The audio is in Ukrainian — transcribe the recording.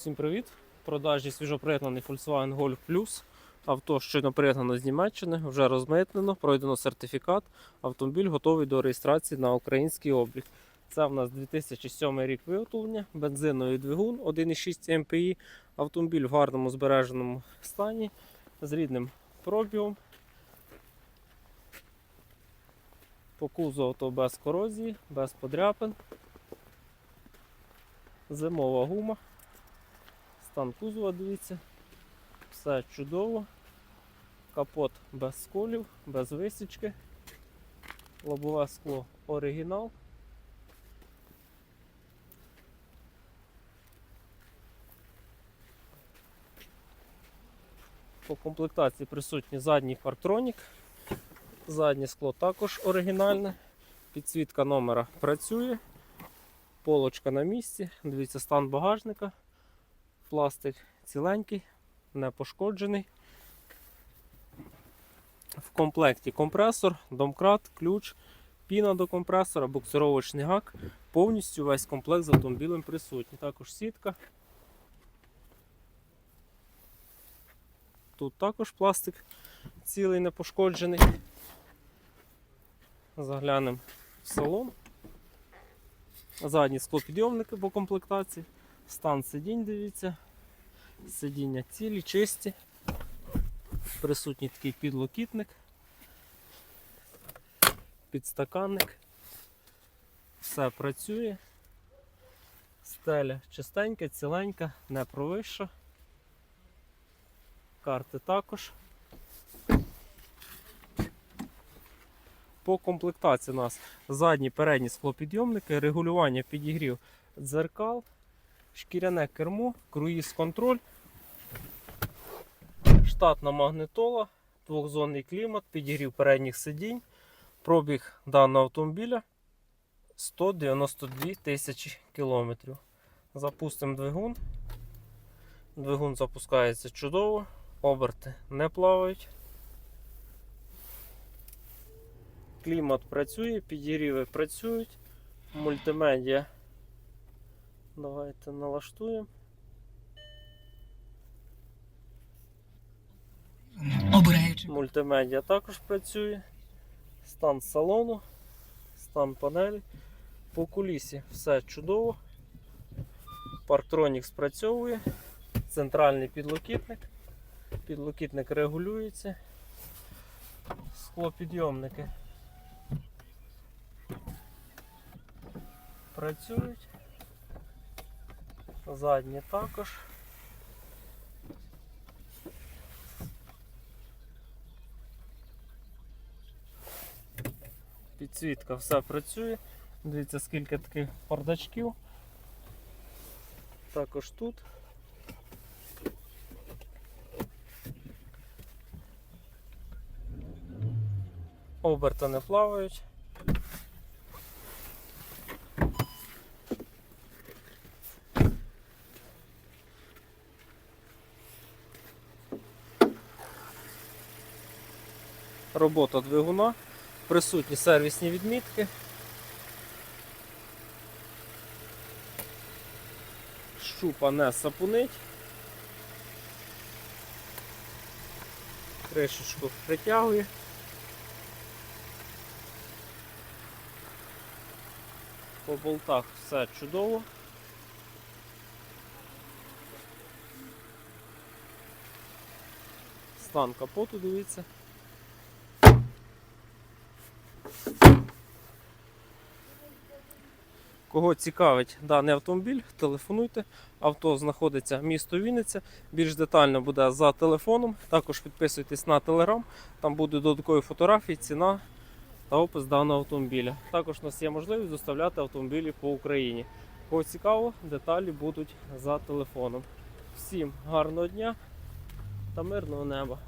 Всім привіт! В продажі свіжоприєднаний Volkswagen Golf Plus. Авто щойно приєднано з Німеччини, вже розмитнено, пройдено сертифікат. Автомобіль готовий до реєстрації на український облік. Це в нас 2007 рік виготовлення, бензиновий двигун 1,6 МПІ. Автомобіль в гарному збереженому стані з рідним пробігом. По кузову авто без корозії, без подряпин. Зимова гума. Стан кузова, дивіться. Все чудово. Капот без сколів, без висічки. Лобове скло оригінал. По комплектації присутній задній парктронік. Заднє скло також оригінальне. Підсвітка номера працює. Полочка на місці. Дивіться стан багажника. Пластик ціленький, не пошкоджений. В комплекті компресор, домкрат, ключ, піна до компресора, буксировочний гак. Повністю весь комплект з автомобілем присутній. Також сітка. Тут також пластик цілий, не пошкоджений. Заглянемо в салон. Задні склопідйомники по комплектації. Стан сидінь, дивіться. Сидіння цілі, чисті. Присутній такий підлокітник. Підстаканник. Все працює. Стеля чистенька, ціленька, не провища. Карти також. По комплектації у нас задні передні склопідйомники, регулювання підігрів дзеркал, шкіряне кермо, круїз контроль, штатна магнитола, двохзонний клімат, підігрів передніх сидінь. Пробіг даного автомобіля 192 тисячі кілометрів. Запустимо двигун. Двигун запускається чудово, оберти не плавають. Клімат працює, підігріви працюють, мультимедіа. Давайте налаштуємо. Обираючи Мультимедіа також працює. Стан салону, стан панелі. По кулісі все чудово. Парктронік спрацьовує. Центральний підлокітник. Підлокітник регулюється. Склопідйомники працюють. Задні також. Підсвітка все працює. Дивіться, скільки таких бардачків. Також тут. Оберта не плавають. Робота двигуна, присутні сервісні відмітки. Щупа не сапунить. Кришечку притягує. По болтах все чудово. Стан капоту, дивіться. Кого цікавить даний автомобіль, телефонуйте. Авто знаходиться місто Вінниця. Більш детально буде за телефоном. Також підписуйтесь на телеграм. Там будуть додаткові фотографії, ціна та опис даного автомобіля. Також у нас є можливість доставляти автомобілі по Україні. Кого цікаво, деталі будуть за телефоном. Всім гарного дня та мирного неба!